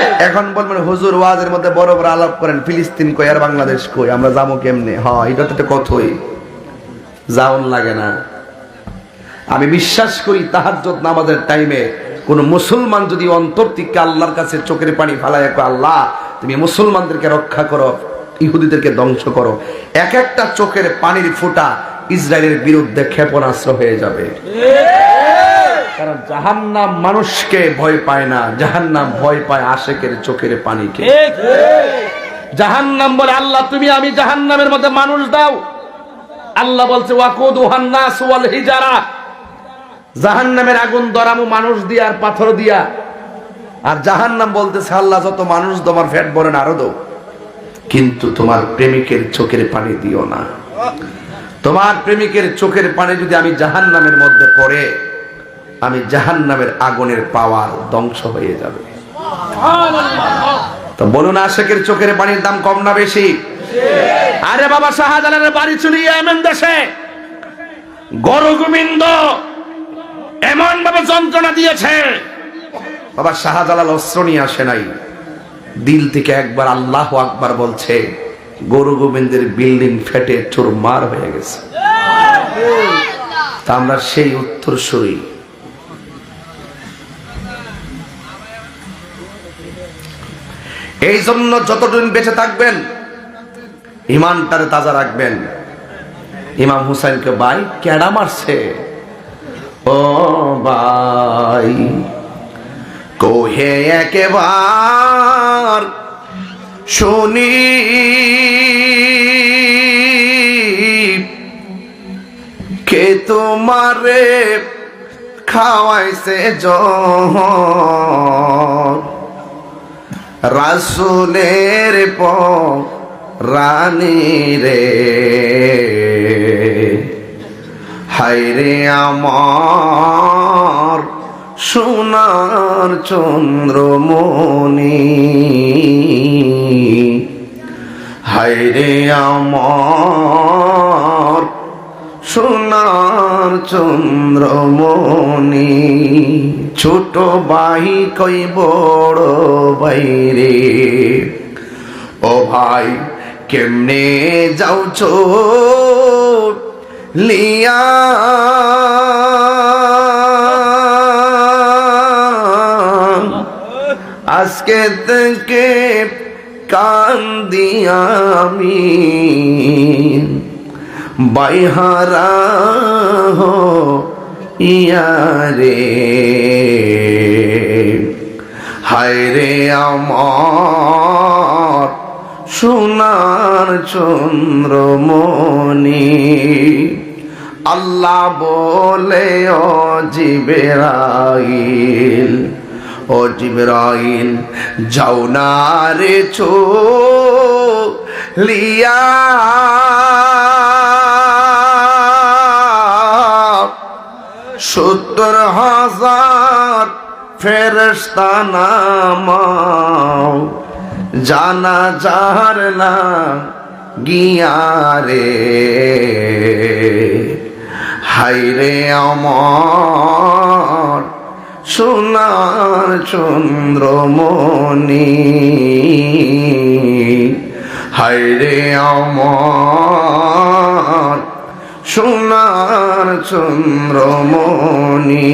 এখন বলবেন, হুজুর, ওয়াজের মধ্যে বড় বড় আলাপ করেন, ফিলিস্তিন কই আর বাংলাদেশ কই? আমরা যাব কেমনে? হ এটা তো কথাই। যাওন লাগে না। আমি বিশ্বাস করি তাহাজ্জুদ নামাজের টাইমে কোন মুসলমান যদি অন্তর থেকে আল্লাহর কাছে চোখের পানি ফালায় আল্লাহ, তুমি মুসলমানদেরকে রক্ষা করো, ইহুদিদেরকে ধ্বংস করো। এক একটা চোখের পানির ফোঁটা ইসরায়েলের বিরুদ্ধে ক্ষেপণাস্ত্র হয়ে যাবে। কারণ জাহান্নাম মানুষকে ভয় পায় না জাহান্নাম ভয় পায় আশেকের চোখের পানিকে। জাহান্নাম বলে আল্লাহ তুমি আমি জাহান্নামের মধ্যে মানুষ দাও। আল্লাহ বলছে ওয়াকুদুহান নাস ওয়াল হিজারা। জাহান্নামের আগুন দরামু মানুষ দিয়া আর পাথর দিয়া। আর জাহান্নাম বলতেছে আল্লাহ যত মানুষ তোমার ফ্যাট ভরেন আরও দাও। কিন্তু তোমার প্রেমিকের চোখের পানি দিও না। তোমার প্রেমিকের চোখের পানি যদি আমি জাহান্নামের মধ্যে পড়ে আমি জাহান্নামের আগুনের পাওয়ার ধ্বংস হয়ে যাবে। তো বলুন আশেকের চোখের পানির দাম কম না বেশি? আরে বাবা, শাহজালালের বাড়ি চলে এমন দেশে গরু গোবিন্দ এমন ভাবে যন্ত্রণা দিয়েছে। বাবা, শাহজালাল অস্ত্র নিয়ে আসে নাই। দিল থেকে একবার আল্লাহ আকবার বলছে গরু গোবিন্দের বিল্ডিং ফেটে চুরমার হয়ে গেছে। তা আমরা সেই উত্তর শুই এই জন্য যতদিন বেঁচে থাকবেন, ইমানটারে তাজা রাখবেন। ইমাম হুসাইনকে, ভাই, কেডা মারছে? ও ভাই, কোহে একেবার শুনি কে তোমারে খাওয়াইছে জহর রাসুলের প রানী রে। হাইরে আমার সোনার চন্দ্রমণি। হাইরে আমার সোনার চন্দ্রমণি ছোট ভাই কই বড় বাইরে ও ভাই, কেমনে যাও লিয়া আজকে থেকে কান্দি আমি। বাইহারা হো ইয়ারে। হায় রে আমার সোনার চন্দ্রমণি, আল্লাহ বলে, ও জিবেরাইল, ও জিবরাইল, যাও না রে চো লিয়া। সত্তর হাজার ফেরস্তা নামাও। জানা যার না গিয়ারে। হাইরে আমার সোনার চন্দ্রমণি। হাইরে আমার সোনার চন্দ্রমণি।